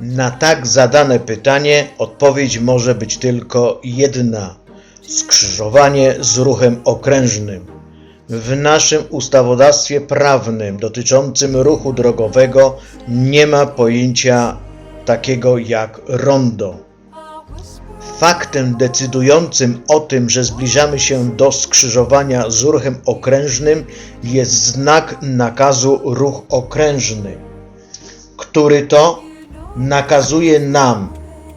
Na tak zadane pytanie odpowiedź może być tylko jedna: skrzyżowanie z ruchem okrężnym. W naszym ustawodawstwie prawnym dotyczącym ruchu drogowego nie ma pojęcia takiego jak rondo. Faktem decydującym o tym, że zbliżamy się do skrzyżowania z ruchem okrężnym jest znak nakazu ruch okrężny, który to nakazuje nam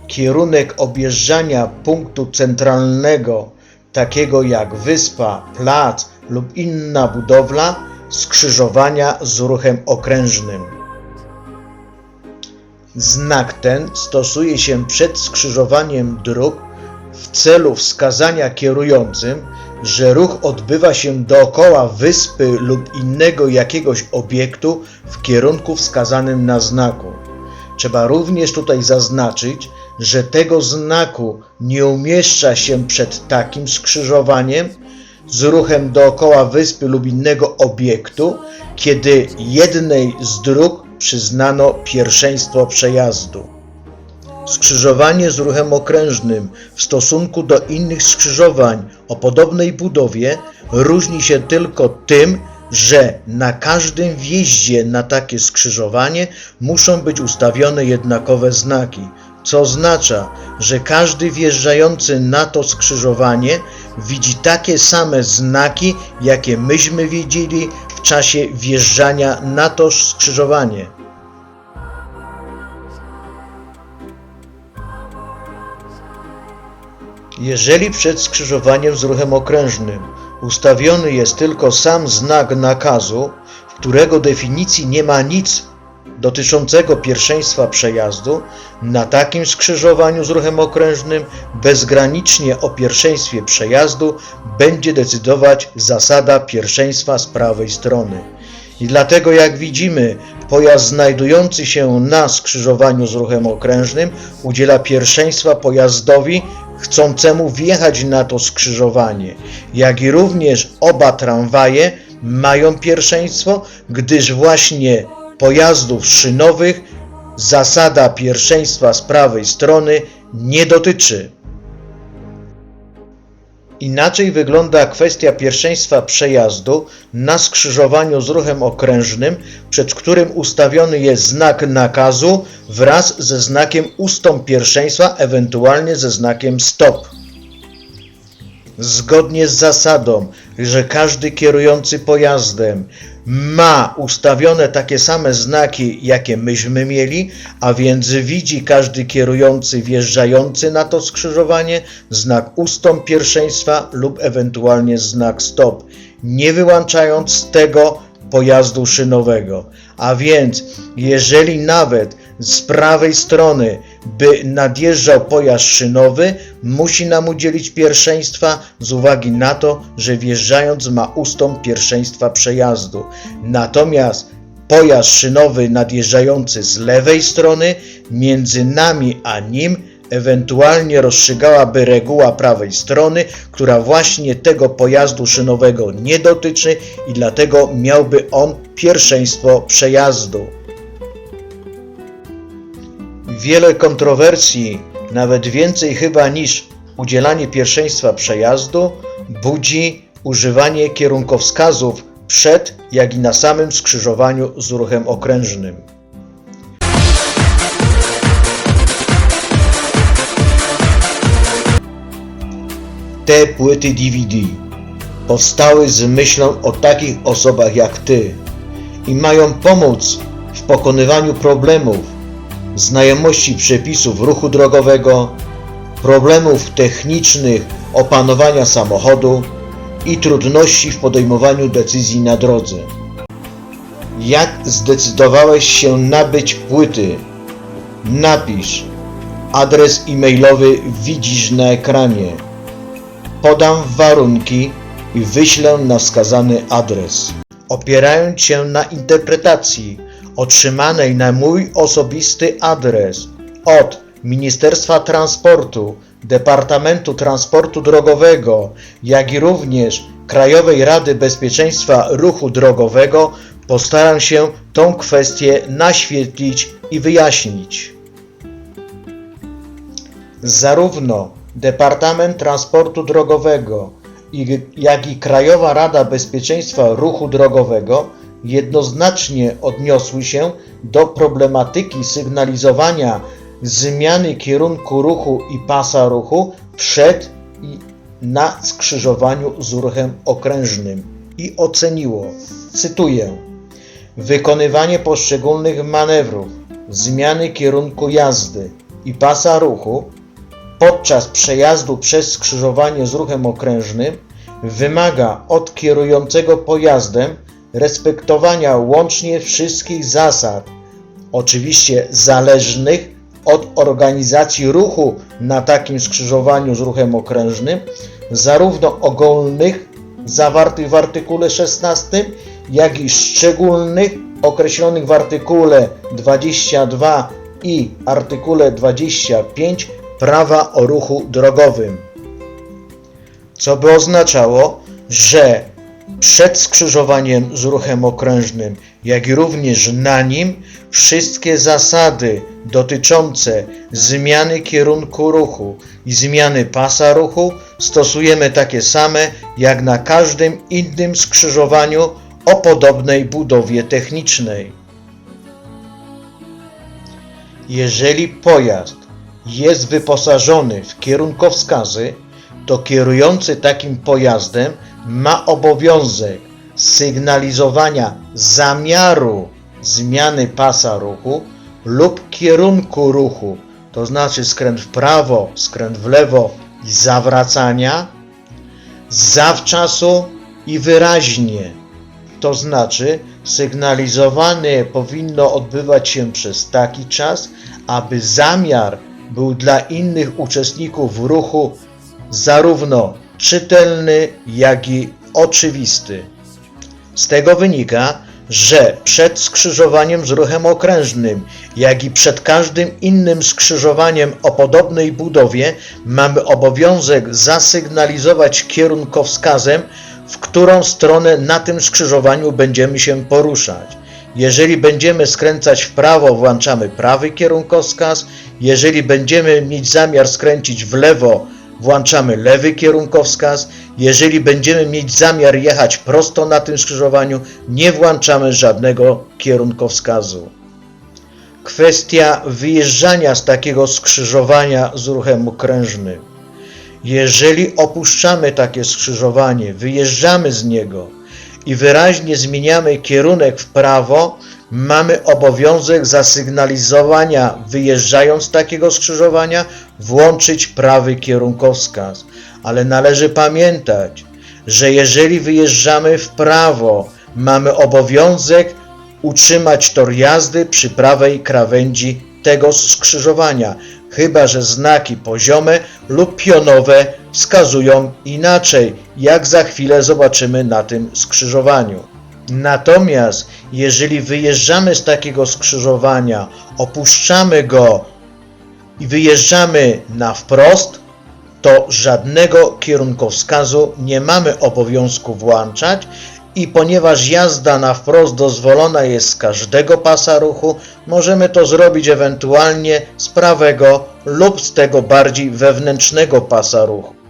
kierunek objeżdżania punktu centralnego, takiego jak wyspa, plac lub inna budowla, skrzyżowania z ruchem okrężnym. Znak ten stosuje się przed skrzyżowaniem dróg w celu wskazania kierującym, że ruch odbywa się dookoła wyspy lub innego jakiegoś obiektu w kierunku wskazanym na znaku. Trzeba również tutaj zaznaczyć, że tego znaku nie umieszcza się przed takim skrzyżowaniem z ruchem dookoła wyspy lub innego obiektu, kiedy jednej z dróg przyznano pierwszeństwo przejazdu. Skrzyżowanie z ruchem okrężnym w stosunku do innych skrzyżowań o podobnej budowie różni się tylko tym, że na każdym wjeździe na takie skrzyżowanie muszą być ustawione jednakowe znaki, co oznacza, że każdy wjeżdżający na to skrzyżowanie widzi takie same znaki, jakie myśmy widzieli w czasie wjeżdżania na to skrzyżowanie. Jeżeli przed skrzyżowaniem z ruchem okrężnym ustawiony jest tylko sam znak nakazu, w którego definicji nie ma nic dotyczącego pierwszeństwa przejazdu, na takim skrzyżowaniu z ruchem okrężnym bezgranicznie o pierwszeństwie przejazdu będzie decydować zasada pierwszeństwa z prawej strony. I dlatego, jak widzimy, pojazd znajdujący się na skrzyżowaniu z ruchem okrężnym udziela pierwszeństwa pojazdowi chcącemu wjechać na to skrzyżowanie, jak i również oba tramwaje mają pierwszeństwo, gdyż właśnie pojazdów szynowych zasada pierwszeństwa z prawej strony nie dotyczy. Inaczej wygląda kwestia pierwszeństwa przejazdu na skrzyżowaniu z ruchem okrężnym, przed którym ustawiony jest znak nakazu wraz ze znakiem ustąp pierwszeństwa, ewentualnie ze znakiem stop. Zgodnie z zasadą, że każdy kierujący pojazdem ma ustawione takie same znaki, jakie myśmy mieli, a więc widzi każdy kierujący wjeżdżający na to skrzyżowanie znak ustąp pierwszeństwa lub ewentualnie znak stop, nie wyłączając tego pojazdu szynowego. A więc, jeżeli nawet z prawej strony by nadjeżdżał pojazd szynowy, musi nam udzielić pierwszeństwa z uwagi na to, że wjeżdżając ma ustąp pierwszeństwa przejazdu. Natomiast pojazd szynowy nadjeżdżający z lewej strony, między nami a nim ewentualnie rozstrzygałaby reguła prawej strony, która właśnie tego pojazdu szynowego nie dotyczy i dlatego miałby on pierwszeństwo przejazdu. Wiele kontrowersji, nawet więcej chyba niż udzielanie pierwszeństwa przejazdu, budzi używanie kierunkowskazów przed, jak i na samym skrzyżowaniu z ruchem okrężnym. Te płyty DVD powstały z myślą o takich osobach jak Ty i mają pomóc w pokonywaniu problemów, znajomości przepisów ruchu drogowego, problemów technicznych opanowania samochodu i trudności w podejmowaniu decyzji na drodze. Jak zdecydowałeś się nabyć płyty? Napisz. Adres e-mailowy widzisz na ekranie. Podam warunki i wyślę na wskazany adres. Opierając się na interpretacji otrzymanej na mój osobisty adres od Ministerstwa Transportu Departamentu Transportu Drogowego, jak i również Krajowej Rady Bezpieczeństwa Ruchu Drogowego postaram się tą kwestię naświetlić i wyjaśnić. Zarówno Departament Transportu Drogowego, jak i Krajowa Rada Bezpieczeństwa Ruchu Drogowego jednoznacznie odniosły się do problematyki sygnalizowania zmiany kierunku ruchu i pasa ruchu przed i na skrzyżowaniu z ruchem okrężnym i oceniło, cytuję, wykonywanie poszczególnych manewrów, zmiany kierunku jazdy i pasa ruchu podczas przejazdu przez skrzyżowanie z ruchem okrężnym wymaga od kierującego pojazdem respektowania łącznie wszystkich zasad, oczywiście zależnych od organizacji ruchu na takim skrzyżowaniu z ruchem okrężnym, zarówno ogólnych zawartych w artykule 16, jak i szczególnych określonych w artykule 22 i artykule 25 prawa o ruchu drogowym. Co by oznaczało, że przed skrzyżowaniem z ruchem okrężnym, jak i również na nim, wszystkie zasady dotyczące zmiany kierunku ruchu i zmiany pasa ruchu stosujemy takie same jak na każdym innym skrzyżowaniu o podobnej budowie technicznej. Jeżeli pojazd jest wyposażony w kierunkowskazy, to kierujący takim pojazdem ma obowiązek sygnalizowania zamiaru zmiany pasa ruchu lub kierunku ruchu, to znaczy skręt w prawo, skręt w lewo i zawracania, zawczasu i wyraźnie. To znaczy, sygnalizowane powinno odbywać się przez taki czas, aby zamiar był dla innych uczestników ruchu zarówno czytelny, jak i oczywisty. Z tego wynika, że przed skrzyżowaniem z ruchem okrężnym, jak i przed każdym innym skrzyżowaniem o podobnej budowie mamy obowiązek zasygnalizować kierunkowskazem, w którą stronę na tym skrzyżowaniu będziemy się poruszać. Jeżeli będziemy skręcać w prawo, włączamy prawy kierunkowskaz. Jeżeli będziemy mieć zamiar skręcić w lewo, włączamy lewy kierunkowskaz. Jeżeli będziemy mieć zamiar jechać prosto na tym skrzyżowaniu, nie włączamy żadnego kierunkowskazu. Kwestia wyjeżdżania z takiego skrzyżowania z ruchem okrężnym. Jeżeli opuszczamy takie skrzyżowanie, wyjeżdżamy z niego i wyraźnie zmieniamy kierunek w prawo, mamy obowiązek zasygnalizowania, wyjeżdżając z takiego skrzyżowania, włączyć prawy kierunkowskaz. Ale należy pamiętać, że jeżeli wyjeżdżamy w prawo, mamy obowiązek utrzymać tor jazdy przy prawej krawędzi tego skrzyżowania, chyba że znaki poziome lub pionowe wskazują inaczej, jak za chwilę zobaczymy na tym skrzyżowaniu. Natomiast jeżeli wyjeżdżamy z takiego skrzyżowania, opuszczamy go i wyjeżdżamy na wprost, to żadnego kierunkowskazu nie mamy obowiązku włączać i ponieważ jazda na wprost dozwolona jest z każdego pasa ruchu, możemy to zrobić ewentualnie z prawego lub z tego bardziej wewnętrznego pasa ruchu.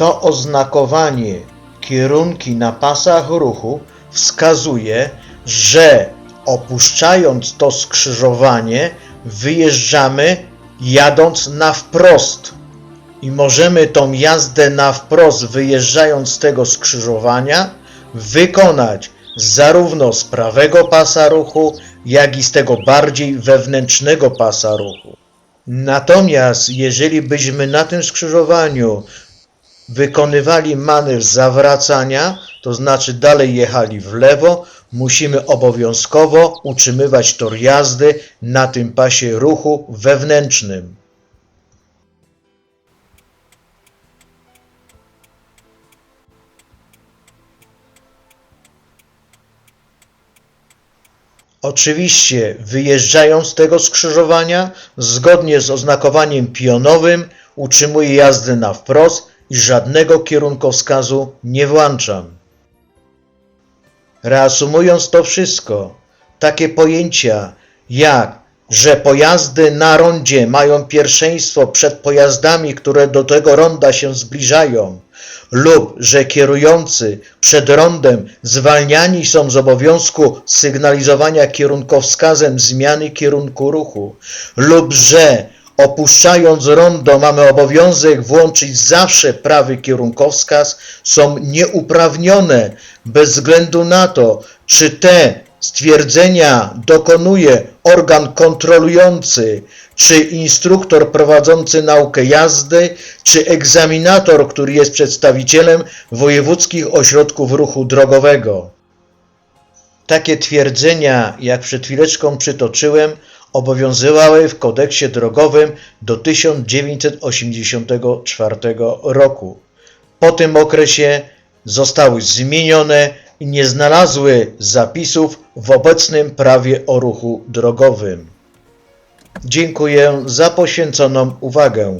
To oznakowanie kierunki na pasach ruchu wskazuje, że opuszczając to skrzyżowanie, wyjeżdżamy jadąc na wprost. I możemy tą jazdę na wprost, wyjeżdżając z tego skrzyżowania, wykonać zarówno z prawego pasa ruchu, jak i z tego bardziej wewnętrznego pasa ruchu. Natomiast jeżeli byśmy na tym skrzyżowaniu wykonywali manewr zawracania, to znaczy dalej jechali w lewo, musimy obowiązkowo utrzymywać tor jazdy na tym pasie ruchu wewnętrznym. Oczywiście wyjeżdżając z tego skrzyżowania, zgodnie z oznakowaniem pionowym, utrzymuje jazdę na wprost, i żadnego kierunkowskazu nie włączam. Reasumując to wszystko, takie pojęcia jak, że pojazdy na rondzie mają pierwszeństwo przed pojazdami, które do tego ronda się zbliżają, lub że kierujący przed rondem zwalniani są z obowiązku sygnalizowania kierunkowskazem zmiany kierunku ruchu, lub że opuszczając rondo mamy obowiązek włączyć zawsze prawy kierunkowskaz, są nieuprawnione bez względu na to, czy te stwierdzenia dokonuje organ kontrolujący, czy instruktor prowadzący naukę jazdy, czy egzaminator, który jest przedstawicielem wojewódzkich ośrodków ruchu drogowego. Takie twierdzenia, jak przed chwileczką przytoczyłem, obowiązywały w kodeksie drogowym do 1984 roku. Po tym okresie zostały zmienione i nie znalazły zapisów w obecnym prawie o ruchu drogowym. Dziękuję za poświęconą uwagę.